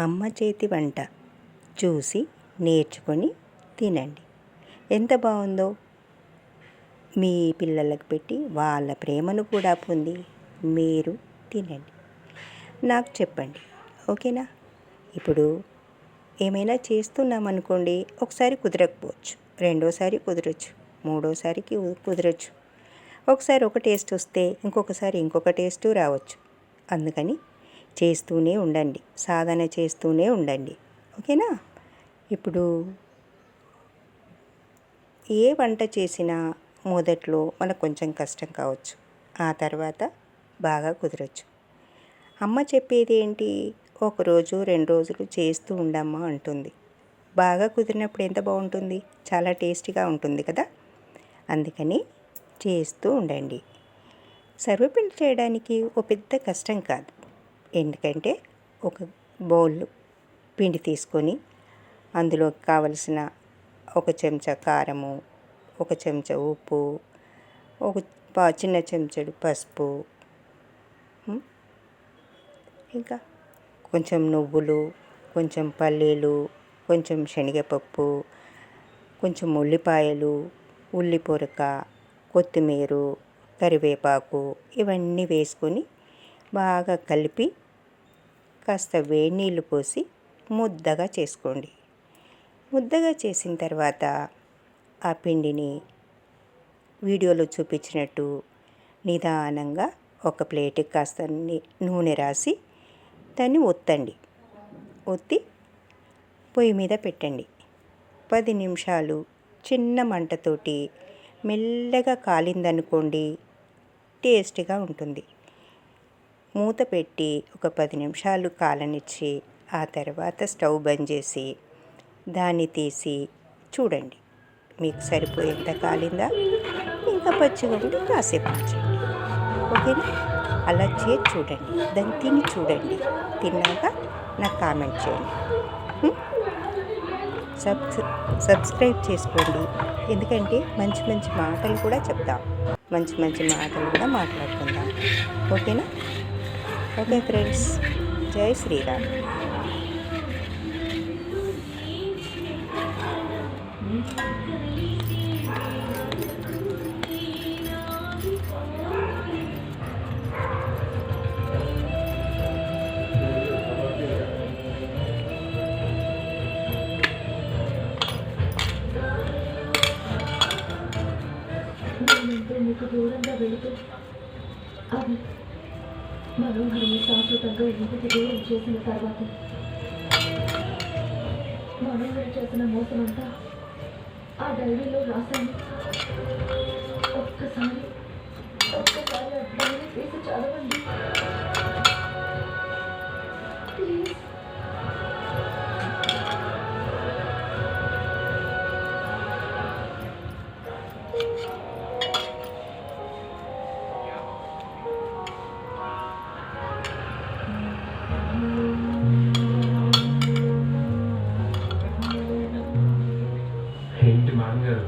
అమ్మ చేతి వంట చూసి నేర్చుకొని తినండి. ఎంత బాగుందో. మీ పిల్లలకు పెట్టి వాళ్ళ ప్రేమను కూడా పొంది మీరు తినండి. నాకు చెప్పండి. ఓకేనా? ఇప్పుడు ఏమైనా చేస్తున్నామనుకోండి ఒకసారి కుదరకపోవచ్చు. రెండోసారి కుదరచ్చు. మూడోసారికి కుదరచ్చు. ఒకసారి ఒక టేస్ట్ వస్తే ఇంకొకసారి ఇంకొక టేస్ట్ రావచ్చు. అందుకని చేస్తూనే ఉండండి. సాధన చేస్తూనే ఉండండి. ఓకేనా? ఇప్పుడు ఏ వంట చేసినా మొదట్లో మనకు కొంచెం కష్టం కావచ్చు. ఆ తర్వాత బాగా కుదరచ్చు. అమ్మ చెప్పేది ఏంటి? ఒకరోజు రెండు రోజులు చేస్తూ ఉండమ్మా అంటుంది. బాగా కుదిరినప్పుడు ఎంత బాగుంటుంది? చాలా టేస్టీగా ఉంటుంది కదా? అందుకని చేస్తూ ఉండండి. సర్వపిండి చేయడానికి ఒక పెద్ద కష్టం కాదు. ఎందుకంటే ఒక బౌల్ పిండి తీసుకొని అందులో కావలసిన ఒక చెంచా కారము ఒక చెంచా ఉప్పు ఒక చిన్న చెంచాడు పసుపు ఇంకా కొంచెం నువ్వులు కొంచెం పల్లీలు కొంచెం శనగపప్పు కొంచెం ఉల్లిపాయలు ఉల్లిపొరక కొత్తిమీర కరివేపాకు ఇవన్నీ వేసుకొని బాగా కలిపి కాస్త వేడి నీళ్ళు పోసి ముద్దగా చేసుకోండి. ముద్దగా చేసిన తర్వాత ఆ పిండిని వీడియోలో చూపించినట్టు నిదానంగా ఒక ప్లేట్కి కాస్త నూనె రాసి దాన్ని ఒత్తండి. ఒత్తి పొయ్యి మీద పెట్టండి. పది నిమిషాలు చిన్న మంటతోటి మెల్లగా కాలిందనుకోండి టేస్ట్గా ఉంటుంది. మూత పెట్టి ఒక పది నిమిషాలు కాలనిచ్చి ఆ తర్వాత స్టవ్ బంద్ చేసి దాన్ని తీసి చూడండి. మీకు సరిపోయేంత కాలిందా? ఇంకా పచ్చిగా ఉంటే కాసేపు ఉంచండి. ఓకేనా? అలా చేసి చూడండి. దాన్ని తిని చూడండి. తిన్నాక నాకు కామెంట్ చేయండి. సబ్స్ సబ్స్క్రైబ్ చేసుకోండి. ఎందుకంటే మంచి మంచి మాటలు కూడా చెప్తాం. మంచి మంచి మాటలు కూడా మాట్లాడుకుందాం. ఓకేనా? ఓకే ఫ్రెండ్స్ జై శ్రీరామ్ నేనంటే మీకు దూరంగా వెళుతూ అది మనోహరిని శాశ్వతంగా ఇంటికి దూరం చేసిన తర్వాత మనోహరి చేసిన మోసమంతా ఆ డైరీలో రాశాను. ఒక్కసారి ఒక్కసారి ఆ గారు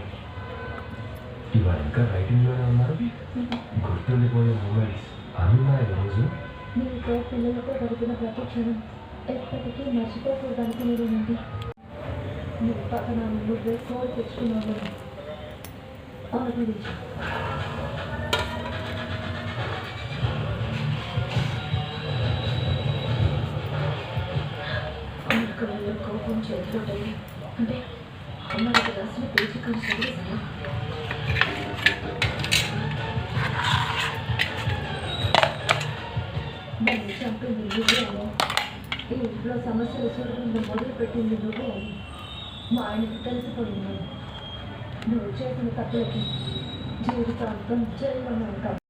ఇవాళ ఇంకా రైటింగ్లోనే ఉన్నారు. గుర్తుండిపోయే మూమెంట్స్ అన్నాయి రోజు. మీతో పిల్లలతో గడిపిన ప్రతి క్షణం ఎప్పటికీ మర్చిపోకూడదానికి మీరు ఉంది మీ పక్కన నువ్వే కోల్ తెచ్చుకున్నావు ఆల్రెడీ కోపం చేతిలో అంటే ఇంట్లో సమస్యలు చూడకుండా మొదలుపెట్టింది నువ్వే అని మా ఆయనకి తెలిసిపోయింది నువ్వు చేసిన తప్పులకి జీవితాంతం జైల్లో ఉంటావు